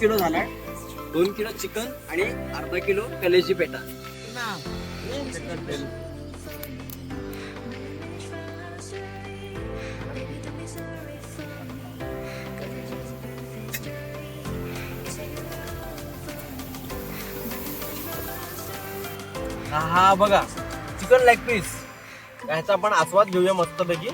Kilo झाला दोन kilo chicken आणि अर्धा किलो कलेजी पेटा हा बघा. चिकन लेग पीस ह्याचा आपण आस्वाद घेऊया मस्तपैकी.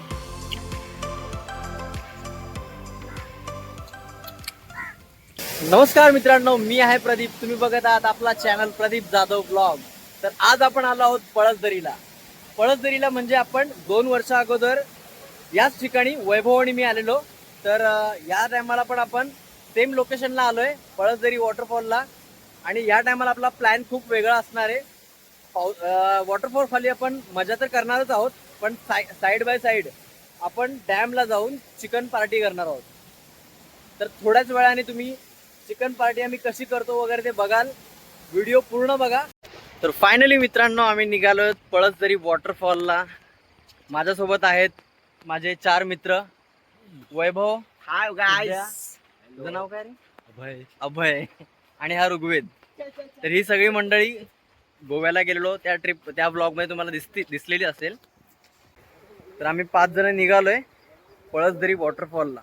नमस्कार मित्रांनो मी आहे प्रदीप. तुम्ही बघत आहात आपला चॅनल प्रदीप जाधव ब्लॉग तर आज आपण आलो आहोत पळसदरीला. पळसदरीला म्हणजे आपण दोन वर्षा अगोदर याच ठिकाणी वैभवाने मी आलेलो. तर या टायमाला पण आपण सेम लोकेशनला आलोय पळसदरी वॉटरफॉलला आणि या टायमाला आपला प्लॅन खूप वेगळा असणार आहे. वॉटरफॉल खाली आपण मजा तर करणारच आहोत पण साईड बाय साईड आपण डॅमला जाऊन चिकन पार्टी करणार आहोत. तर थोड्याच वेळाने तुम्ही चिकन पार्टी आम्ही कशी करतो वगैरे ते बघाल. व्हिडिओ पूर्ण बघा. तर फायनली मित्रांनो आम्ही निघालो पळसदरी वॉटरफॉलला माझ्यासोबत आहेत माझे चार मित्र. वैभव हाय. तुझं नाव काय रे? अभय. अभय. आणि हा ऋग्वेद. तर ही सगळी मंडळी गोव्याला गेलेलो. त्या ट्रिप त्या ब्लॉगमध्ये तुम्हाला दिसती दिसलेली असेल. तर आम्ही पाच जण निघालोय पळसदरी वॉटरफॉलला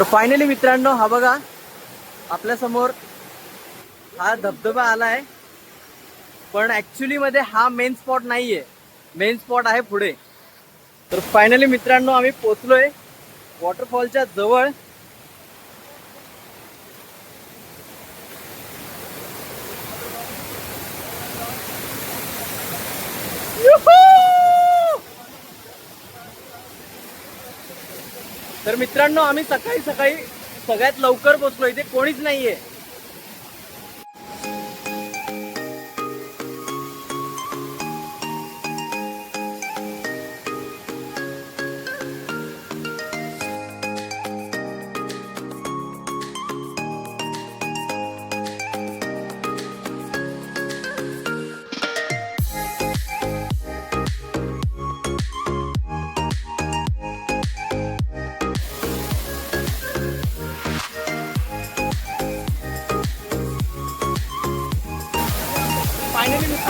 तर फायनली मित्रांनो हा बघा. आपल्यासमोर हा धबधबा आलाय. पण ऍक्च्युली मध्ये हा मेन स्पॉट नाहीये. मेन स्पॉट आहे पुढे. तर फायनली मित्रांनो आम्ही पोचलोय वॉटरफॉलच्या जवळ. तर मित्रांनो आम्ही सकाळी सकाळी सगळ्यात लवकर पोचलो. इथे कोणीच नाहीये.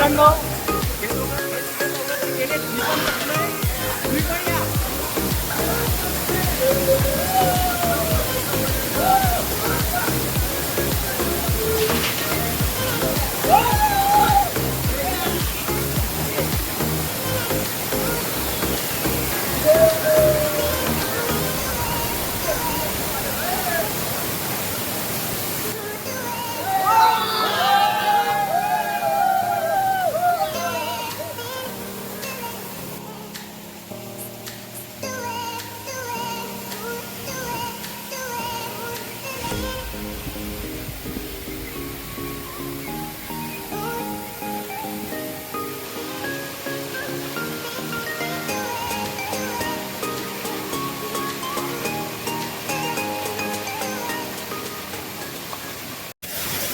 फायनली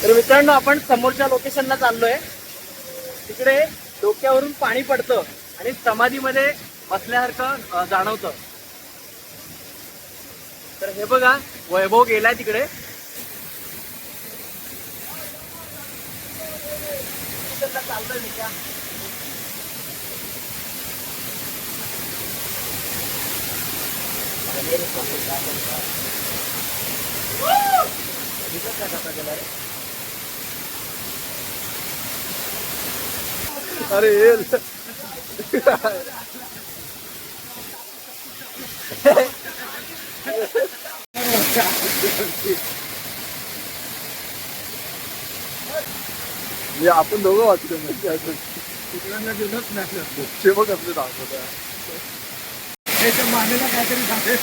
तर मित्रांनो आपण समोरच्या लोकेशनला चाललोय. तिकडे डोक्यावरून पाणी पडतं आणि समाधीमध्ये बसल्यासारखं जाणवतं. तर हे बघा वैभव गेलाय तिकडे. चालतंय मी का अरे येल मी आपण दोघं वाचतो म्हणजे असं तिकडनं गेलोच नाही ते बघ आपले दाखवत मानेला काहीतरी झाले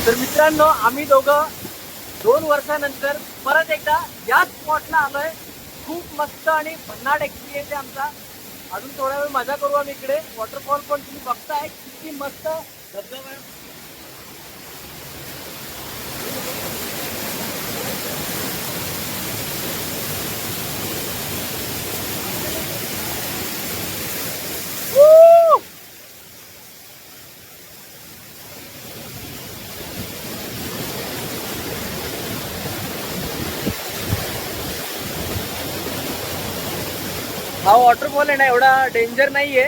तर मित्रांनो आम्ही दोघं दोन वर्षानंतर परत एकदा याच स्पॉटला आलोय. खूप मस्त आणि भन्नाट एक्सपिरियन्स आहे आमचा. अजून थोडा वेळ मजा करू आम्ही इकडे. वॉटरफॉल पण तुम्ही बघताय. किती मस्त. धबधबा आहे. Woo! हा वॉटरफॉल आहे ना एवढा डेंजर नाहीये.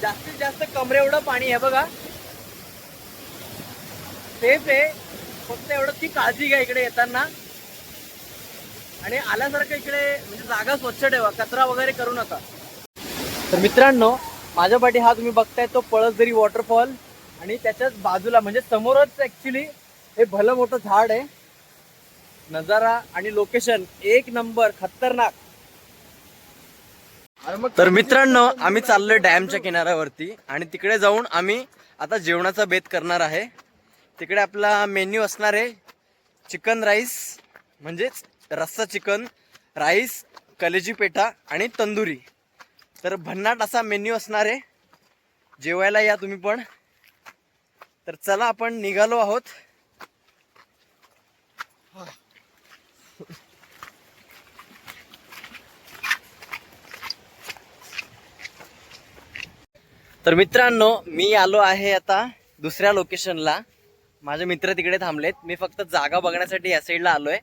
जास्तीत जास्त कमरे एवढं पाणी आहे बघा. सेफ आहे. फक्त एवढं ती काळजी घ्या इकडे येताना. आणि आल्यासारखं इकडे म्हणजे जागा स्वच्छ ठेवा कचरा वगैरे करू नका. तर मित्रांनो माझ्या पाठी हा तुम्ही बघताय तो पळसदरी वॉटरफॉल आणि त्याच्याच बाजूला म्हणजे समोरच ऍक्च्युली हे भलं मोठं झाड आहे. नजारा आणि लोकेशन एक नंबर खतरनाक. तर मित्रांनो आम्ही चाललोय डॅमच्या किनाऱ्यावरती आणि तिकडे जाऊन आम्ही आता जेवणाचा बेत करणार आहे. तिकडे आपला मेन्यू असणार आहे चिकन राईस म्हणजेच रस्सा चिकन राईस कलेजी पेठा आणि तंदुरी. तर भन्नाट असा मेन्यू असणार आहे. जेवायला या तुम्ही पण. तर चला आपण निघालो आहोत. तर मित्रांनो मी आलो आहे आता दुसऱ्या लोकेशनला माझे मित्र तिकडे थांबलेत. मी फक्त जागा बघण्यासाठी या साईडला आलोय.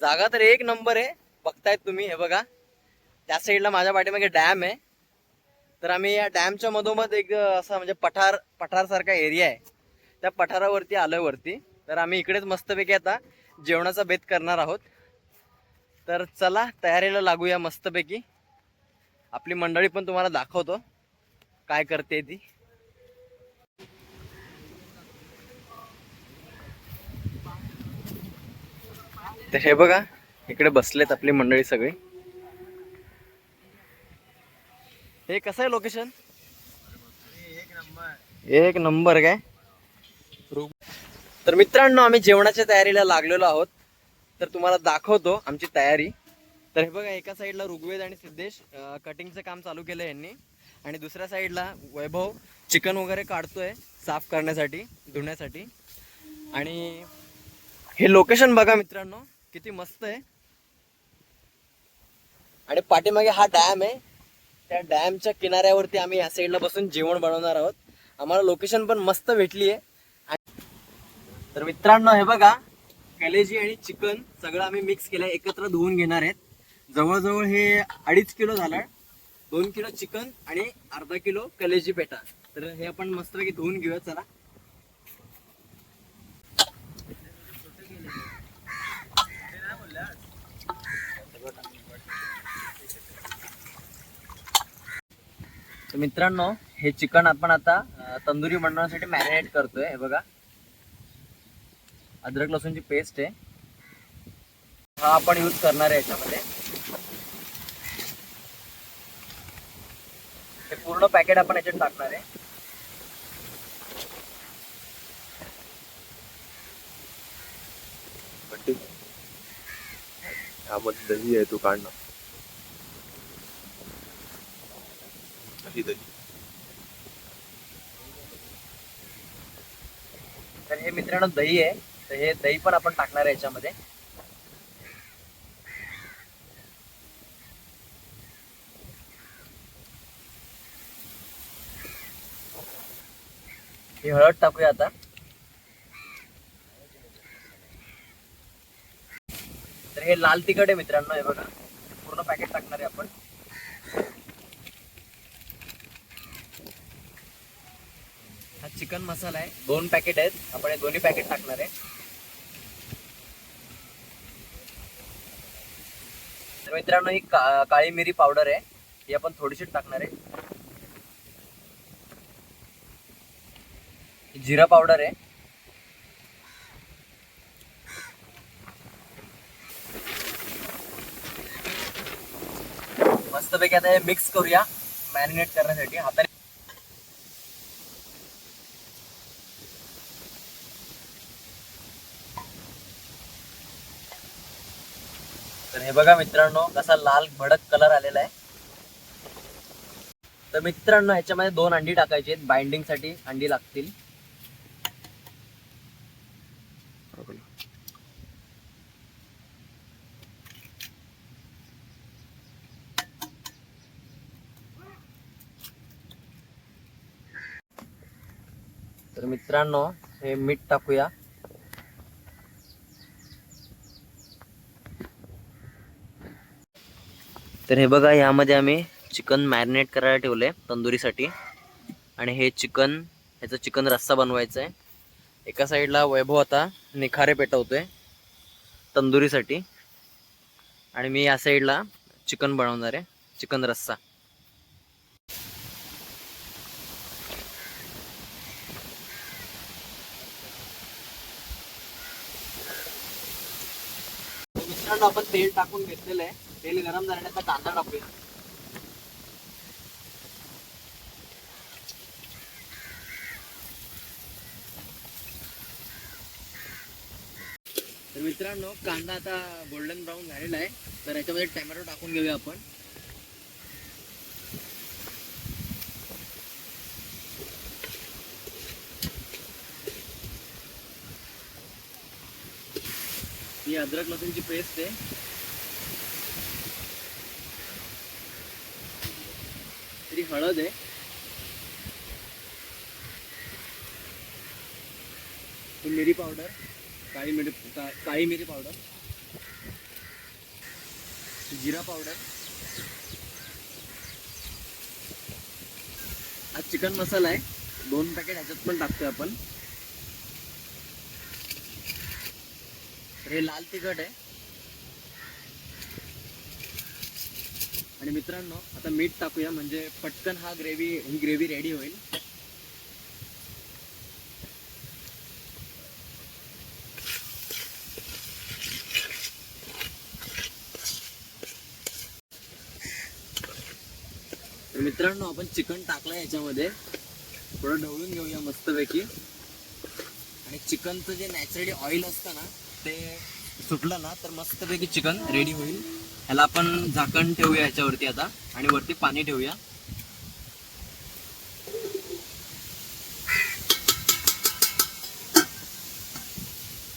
जागा तर एक नंबर आहे. बघतायत तुम्ही हे बघा. त्या साईडला माझ्या पाठीमागे डॅम आहे. तर आम्ही या डॅमच्या मधोमध एक असा म्हणजे पठार पठारसारखा एरिया आहे. त्या पठारावरती आलोय वरती. तर आम्ही इकडेच मस्तपैकी आता जेवणाचा बेत करणार आहोत. तर चला तयारीला लागूया मस्तपैकी. आपली मंडळी पण तुम्हाला दाखवतो. काय करते ती? तर हे बघा इकडे बसलेत आपली मंडळी सगळी. हे कसं आहे लोकेशन एक नंबर काय? तर मित्रांनो आम्ही जेवणाच्या तयारीला लागलेलो आहोत. तर तुम्हाला दाखवतो आमची तयारी. तर हे बघा एका साईडला ऋग्वेद आणि सिद्धेश कटिंगचं काम चालू केलं यांनी. आणि दुसऱ्या साईडला वैभव चिकन वगैरे काढतोय साफ करण्यासाठी धुण्यासाठी. आणि हे लोकेशन बघा मित्रांनो किती मस्त आहे. आणि पाठीमागे हा डॅम आहे. त्या डॅमच्या किनाऱ्यावरती आम्ही या साईडला बसून जेवण बनवणार आहोत. आम्हाला लोकेशन पण मस्त भेटली आहे. तर मित्रांनो हे बघा कलेजी आणि चिकन सगळं आम्ही मिक्स केलंय एकत्र धुवून घेणार आहेत. जवळजवळ हे अडीच किलो झालं. दोन किलो चिकन आणि अर्धा किलो कलेजी पेटा तर हे आपण मस्तपैकी धुवून घेऊया चला. तर मित्रांनो हे चिकन आपण आता तंदुरी बनवण्यासाठी मॅरिनेट करतोय हे बघा. अद्रक लसूणची पेस्ट आहे. हा आपण यूज करणार आहे याच्यामध्ये. पूर्ण पॅकेट आपण याच्यात टाकणार आहे. यामध्ये दही आहे तो काढणं दही दही. तर हे मित्रांनो दही आहे. तर हे दही पण आपण टाकणार आहे याच्यामध्ये. ही हळद टाकूया आता. तर हे लाल तिखट आहे मित्रांनो हे बघा. पूर्ण पॅकेट टाकणार आहे आपण. हा चिकन मसाला आहे. दोन पॅकेट आहेत. आपण हे दोन्ही पॅकेट टाकणार आहे. तर मित्रांनो ही काळी मिरी पावडर आहे. ही आपण थोडीशी टाकणार आहे. जिरा पावडर आहे. मस्तपैकी आता हे मिक्स करूया मॅरिनेट करण्यासाठी. हाताने तर हे बघा मित्रांनो कसा लाल भडक कलर आलेला आहे. तर मित्रांनो ह्याच्यामध्ये दोन अंडी टाकायची आहेत. बाइंडिंगसाठी अंडी लागतील तर मित्रांनो हे मीठ टाकूया. तर हे बघा यामध्ये आम्ही चिकन मॅरिनेट करायला ठेवले तंदुरीसाठी. आणि हे चिकन ह्याचा चिकन रस्सा बनवायचा आहे एका साईडला वैभव आता निखारे पेटवतोय तंदुरीसाठी. आणि मी या साईडला चिकन बनवणार आहे चिकन रस्सा. मित्रांनो आपण तेल टाकून घेतलेलं आहे. तेल गरम झाल्याने आता कांदा टाकूया. तर मित्रांनो कांदा आता गोल्डन ब्राऊन झालेला आहे. तर याच्यामध्ये टॅमॅटो टाकून घेऊया आपण. ही अद्रक लसूणची पेस्ट आहे. तरी हळद आहे. ही मिरी पावडर काळी मिरी काळी मिरी पावडर जिरा पावडर हा चिकन मसाला आहे. दोन पॅकेट ह्याच्यात पण टाकतोय आपण. हे लाल तिखट आहे. आणि मित्रांनो आता मीठ टाकूया म्हणजे पटकन हा ग्रेव्ही ही ग्रेव्ही रेडी होईल. मित्रांनो आपण चिकन टाकलं याच्यामध्ये. थोडं ढवळून घेऊया मस्तपैकी. आणि चिकनचं जे नॅचरली ऑइल असतं ना ते सुटलं ना तर मस्तपैकी चिकन रेडी होईल. ह्याला आपण झाकण ठेवूया याच्यावरती आता आणि वरती पाणी ठेवूया.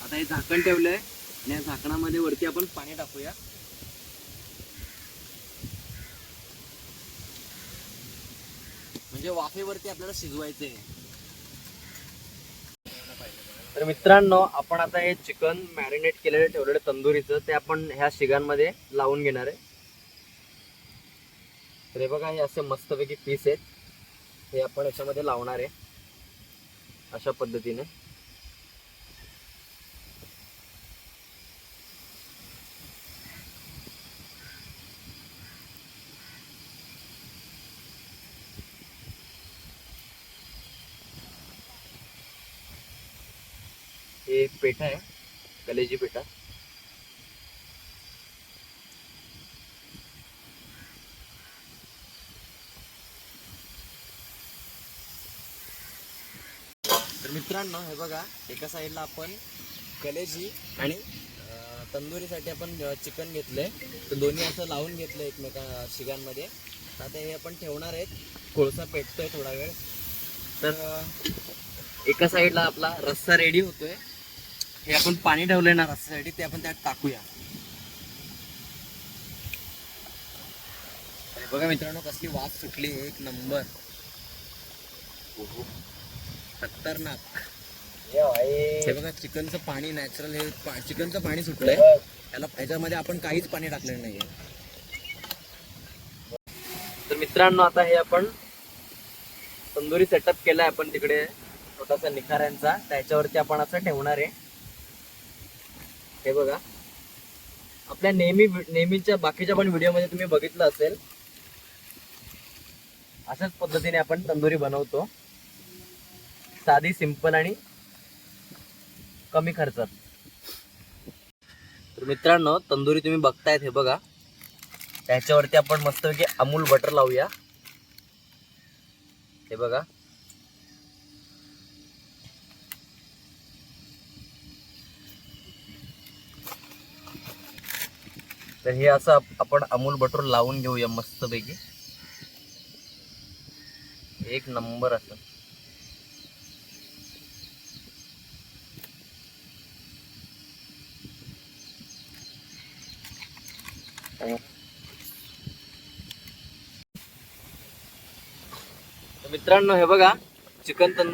आता हे झाकण ठेवलंय आणि या झाकणामध्ये वरती आपण पाणी टाकूया. म्हणजे वाफेवरती आपल्याला शिजवायचं आहे तर मित्रांनो आपण आता हे चिकन मॅरिनेट केलेलं ठेवलेलं तंदुरीचं. ते आपण ह्या शिगांमध्ये लावून घेणार आहे. तर हे बघा हे असे मस्तपैकी पीस आहेत. हे आपण याच्यामध्ये लावणार आहे अशा पद्धतीने. एक पेठा आहे कलेजी पेठा. तर मित्रांनो हे बघा एका साईडला आपण कलेजी आणि तंदुरीसाठी आपण चिकन घेतलंय. तर दोन्ही असं लावून घेतलं एकमेका शिगांमध्ये आता हे आपण ठेवणार आहेत. कोळसा पेटतोय थोडा वेळ. तर एका साईडला आपला रस्सा रेडी होतोय. हे आपण पाणी ठेवलंय ना रस्त्यासाठी ते आपण त्यात टाकूया. बघा मित्रांनो कसली वाफ सुटली एक नंबर. खतरनाक. हे बघा चिकनचं पाणी नॅचरल हे चिकनचं पाणी सुटलंय. याला याच्यामध्ये आपण काहीच पाणी टाकलेलं नाहीये. तर मित्रांनो आता हे आपण तंदुरी सेटअप केलाय आपण तिकडे छोटासा निखाऱ्यांचा. त्याच्यावरती आपण असं ठेवणार आहे. हे बघा. आपल्या नेहमी नेहमीच्या बाकीच्या पण व्हिडिओमध्ये तुम्ही बघितलं असेल. अशाच पद्धतीने आपण तंदुरी बनवतो. साधी सिंपल आणि कमी खर्चात. तर मित्रांनो तंदुरी तुम्ही बघतायत हे बघा. त्याच्यावरती आपण मस्तपैकी अमूल बटर लावूया. हे बघा. तर हे असं आपण अमूल बटर लावून घेऊया मस्तपैकी. एक नंबर असं. मित्रांनो हे बघा चिकन तन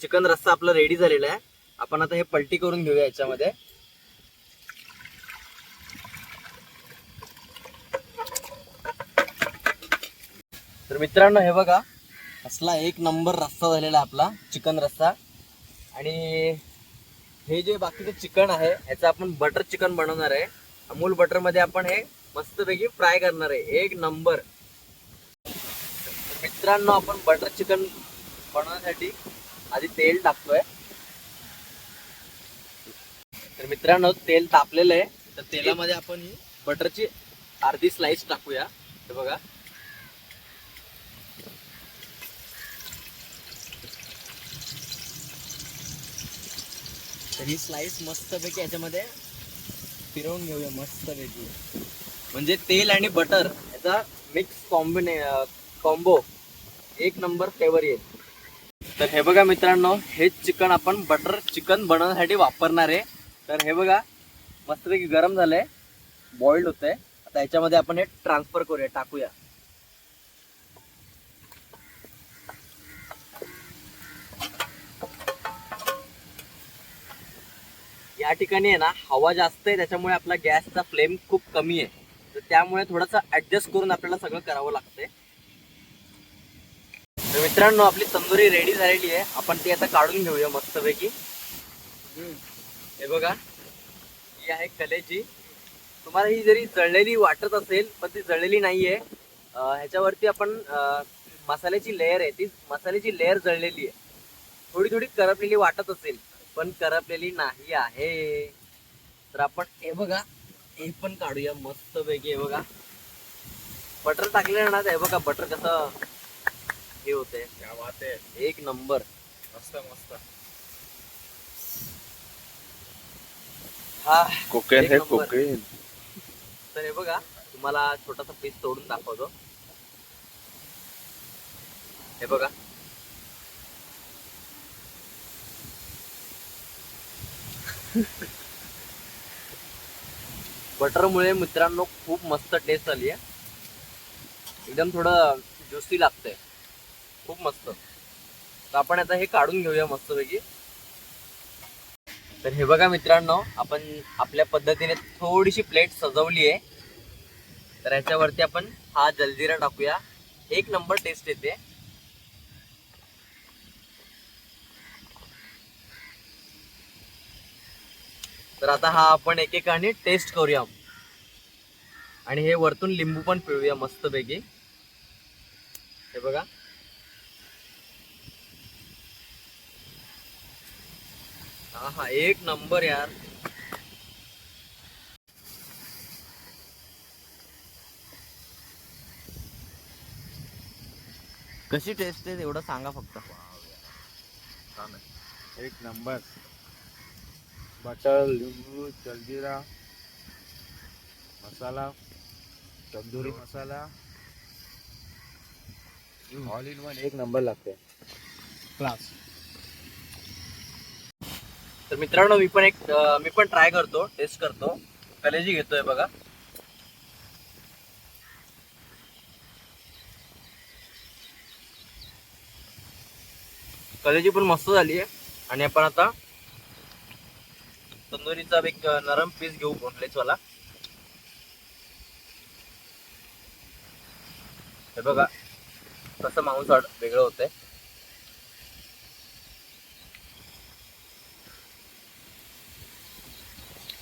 चिकन रस्सा आपला रेडी झालेला आहे. आपण आता हे पलटी करून घेऊया याच्यामध्ये. तर मित्रांनो हे बघा. असला एक नंबर रस्सा झालेला आपला चिकन रस्सा आणि हे जे बाकीचं चिकन आहे याचं आपण बटर चिकन बनवणार आहे. अमूल बटरमध्ये आपण हे मस्तपैकी फ्राय करणार आहे. एक नंबर. मित्रांनो आपण बटर चिकन बनवण्यासाठी आधी तेल टाकतोय. तर मित्रांनो तेल तापलेलं आहे. तर तेलामध्ये आपण ही बटरची अर्धी स्लाइस टाकूया. हे बघा. तर ही स्लाइस मस्तपैकी याच्यामध्ये फिरवून घेऊया मस्तपैकी. म्हणजे तेल आणि बटर याचा मिक्स कॉम्बिने कॉम्बो एक नंबर फ्लेवर येईल. तर हे बघा मित्रांनो हेच चिकन आपण बटर चिकन बनवण्यासाठी वापरणार आहे. तर हे बघा मस्तपैकी गरम झालंय बॉइल्ड आहे आता याच्यामध्ये आपण हे ट्रान्सफर करूया टाकूया. या ठिकाणी आहे ना हवा जास्त आहे त्याच्यामुळे आपला गॅसचा फ्लेम खूप कमी आहे. तर त्यामुळे थोडंसं ॲडजस्ट करून आपल्याला सगळं करावं लागतंय. तर मित्रांनो आपली तंदुरी रेडी झालेली आहे. आपण ती आता काढून घेऊया मस्तपैकी. हे बघा ही आहे कलेची. तुम्हाला ही जरी जळलेली वाटत असेल पण ती जळलेली नाहीये. ह्याच्यावरती आपण मसाल्याची लेअर आहे ती. मसाल्याची लेअर जळलेली आहे. थोडी थोडी करपलेली वाटत असेल पण करपलेली नाही आहे. तर आपण हे बघा हे पण काढूया मस्त पैकी हे बघा. बटर टाकले ना हे बघा बटर कसं हे होते क्या बात आहे. एक नंबर. मस्त मस्त. हा कोकेन हे. कोकेन तर हे बघा तुम्हाला छोटासा पीस तोडून दाखवतो. हे बघा. बटरमुळे मित्रांनो खूप मस्त टेस्ट आली आहे. एकदम थोडं ज्युसी लागतंय. खूप मस्त. तर आपण आता हे काढून घेऊया मस्तपैकी. तर हे बघा मित्रांनो आपण आपल्या पद्धतीने थोडीशी प्लेट सजवली आहे. तर ह्याच्यावरती आपण हा जलजिरा टाकूया. एक नंबर टेस्ट येते. तर आता हा आपण एकेकाने टेस्ट करूया. आणि हे वरतून लिंबू पण पिळूया मस्तपैकी. हे बघा. हा हा एक नंबर यार. कशी टेस्ट आहे एवढं सांगा फक्त. एक नंबर. बटर लिंबू jaljeera masala tandoori masala all in one एक नंबर लागते. क्लास तर मित्रांनो मी पण एक मी पण ट्राय करतो टेस्ट करतो. कलेजी घेतोय बघा. कलेजी पण मस्त झाली आहे आणि आपण आता तंदुरीचा एक नरम पीस घेऊ बोनलेस वाला हे बघा तसं मांस वेगळं होतंय.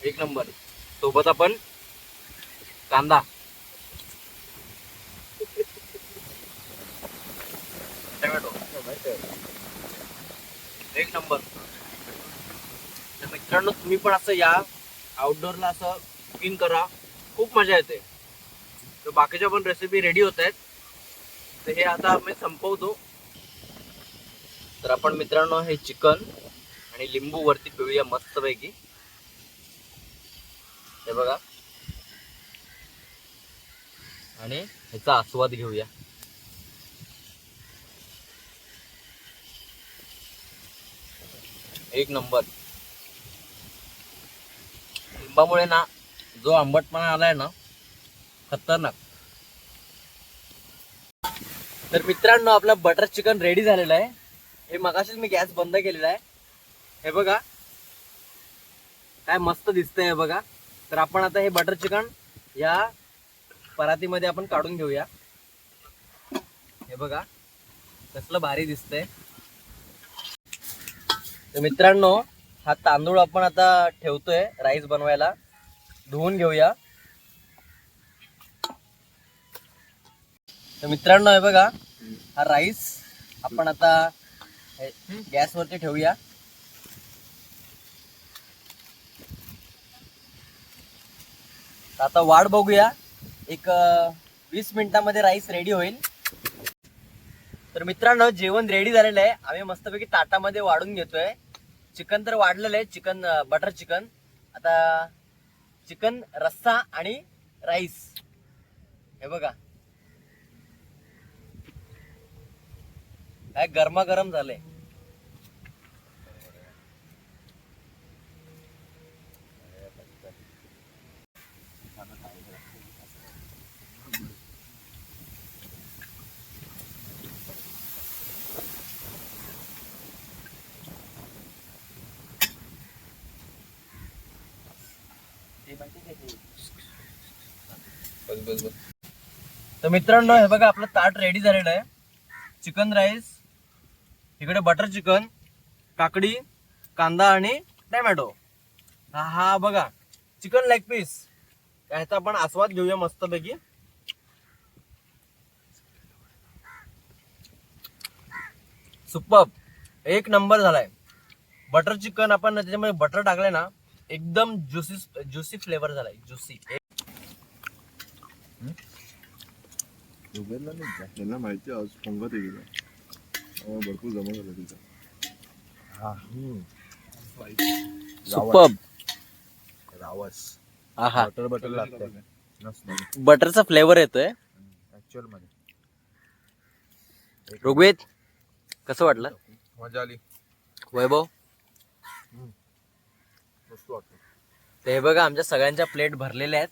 एक नंबर. सोबत आपण कांदा. टमॅटो. एक नंबर. मित्रांनो तुम्ही पण असं या. आउटडोअरला असं कुकिंग करा. खूप मजा येते. तर बाकीच्या पण रेसिपी रेडी होत आहेत. तर हे आता आम्ही संपवतो. तर आपण मित्रांनो हे चिकन आणि लिंबू वरती पिळूया मस्तपैकी. हे बघा. आणि ह्याचा आस्वाद घेऊया. एक नंबर. लिंबामुळे ना जो आंबटपणा आलाय ना खतरनाक. तर मित्रांनो आपलं बटर चिकन रेडी झालेलं आहे. हे मगाशीच मी गॅस बंद केलेला आहे. हे बघा. काय मस्त दिसतंय हे बघा. तर आपण आता हे बटर चिकन या परातीमध्ये आपण काढून घेऊया. हे बघा. कसलं भारी दिसतंय. तर मित्रांनो हा तांदूळ आपण आता ठेवतोय राईस बनवायला. धुवून घेऊया. तर मित्रांनो आहे बघा हा राईस आपण आता गॅसवरती ठेवूया. आता वाढ बघूया. एक वीस मिनिटामध्ये राईस रेडी होईल. तर मित्रांनो जेवण रेडी झालेलं आहे. आम्ही मस्तपैकी ताटामध्ये वाढून घेतोय. चिकन तर वाढलेलं आहे. चिकन बटर चिकन आता चिकन रस्सा आणि राईस हे बघा. काय गरमागरम झालंय. बस बस बस तर मित्रांनो हे बघा आपलं ताट रेडी झालेलं आहे. चिकन राईस इकडे बटर चिकन काकडी कांदा आणि टोमॅटो हा हा बघा चिकन लेग पीस याचा आपण आस्वाद घेऊया मस्तपैकी. सुपर एक नंबर झालाय. बटर चिकन आपण त्याच्यामध्ये बटर टाकलंय ना एकदम ज्युसी ज्युसी फ्लेवर झालाय ज्युसी दोघांना नाही का त्यांना माहिती आज पंगत आहे त्यामुळे भरपूर जमा झालं तिचं सुपर रावस. आहा. बटर बटर लागतं बटरचा फ्लेवर येतोय. ऍक्च्युअलमध्ये. ऋग्वेद कसं वाटलं? मजा आली. वैभव? मस्त ते हे बघा आमच्या सगळ्यांच्या प्लेट भरलेल्या आहेत.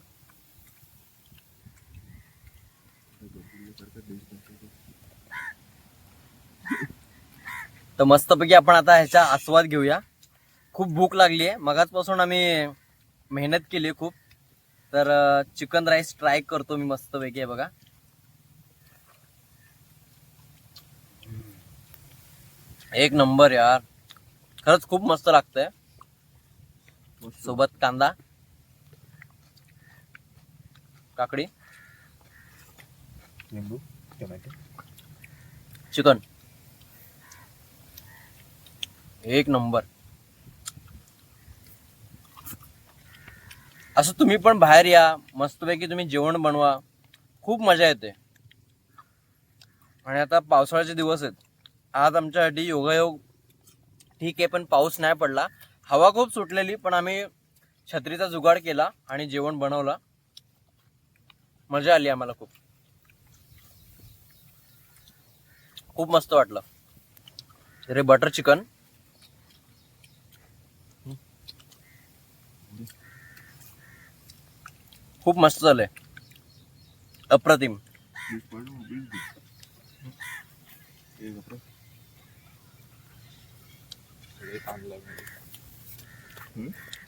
तर मस्तपैकी आपण आता ह्याचा आस्वाद घेऊया. खूप भूक लागली आहे. मगाचपासून आम्ही मेहनत केली खूप. तर चिकन राईस ट्राय करतो मी मस्तपैकी आहे बघा. एक नंबर यार. खरंच खूप मस्त लागतंय. सोबत कांदा. काकडी. लिंबू टोमॅटो. चिकन. एक नंबर. असं तुम्ही पण बाहेर या. मस्तपैकी तुम्ही जेवण बनवा. खूप मजा येते. आणि आता पावसाळ्याचे दिवस आहेत. आज आमच्यासाठी योगायोग ठीक आहे पण पाऊस नाही पडला. हवा खूप सुटलेली पण आम्ही छत्रीचा जुगाड केला आणि जेवण बनवलं. मजा आली आम्हाला खूप. खूप मस्त वाटलं. अरे बटर चिकन खूप मस्त झालंय. अप्रतिम.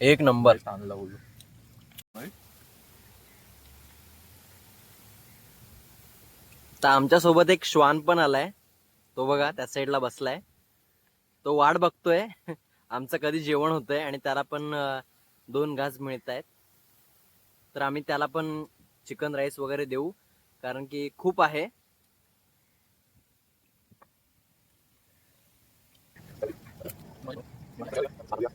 एक नंबर. आणला बोलू तर आमच्यासोबत एक श्वान पण आलाय. तो बघा त्या साईडला बसलाय. तो वाट बघतोय. आमचं कधी जेवण होतंय आणि त्याला पण दोन घास मिळत आहेत तर आम्ही त्याला पण चिकन राईस वगैरे देऊ कारण की खूप आहे. तर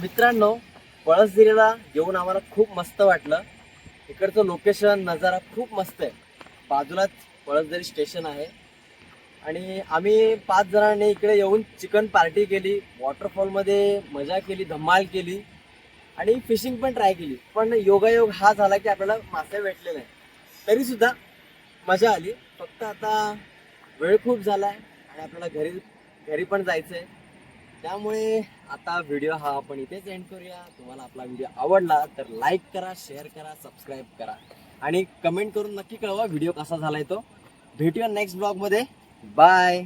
मित्रांनो पळसगिरीला येऊन आम्हाला खूप मस्त वाटलं. इकडचं लोकेशन नजारा खूप मस्त आहे. बाजूलाच पळसदरी स्टेशन आहे. आणि आम्ही पाच जणांनी इकडे येऊन चिकन पार्टी केली वॉटरफॉलमध्ये मजा केली धमाल केली. आणि फिशिंग पण ट्राय केली. पण योगायोग हा झाला की आपल्याला मासे भेटले नाही. तरीसुद्धा मजा आली. फक्त आता वेळ खूप झाला आहे आणि आपल्याला घरी घरी पण जायचं आहे त्यामुळे आता व्हिडिओ हा आपण इथेच एंड करूया. तुम्हाला आपला व्हिडिओ आवडला तर लाईक करा शेअर करा सबस्क्राईब करा. आणि कमेंट करून नक्की कळवा व्हिडिओ कसा झालाय तो. भेटूया नेक्स्ट ब्लॉगमध्ये बाय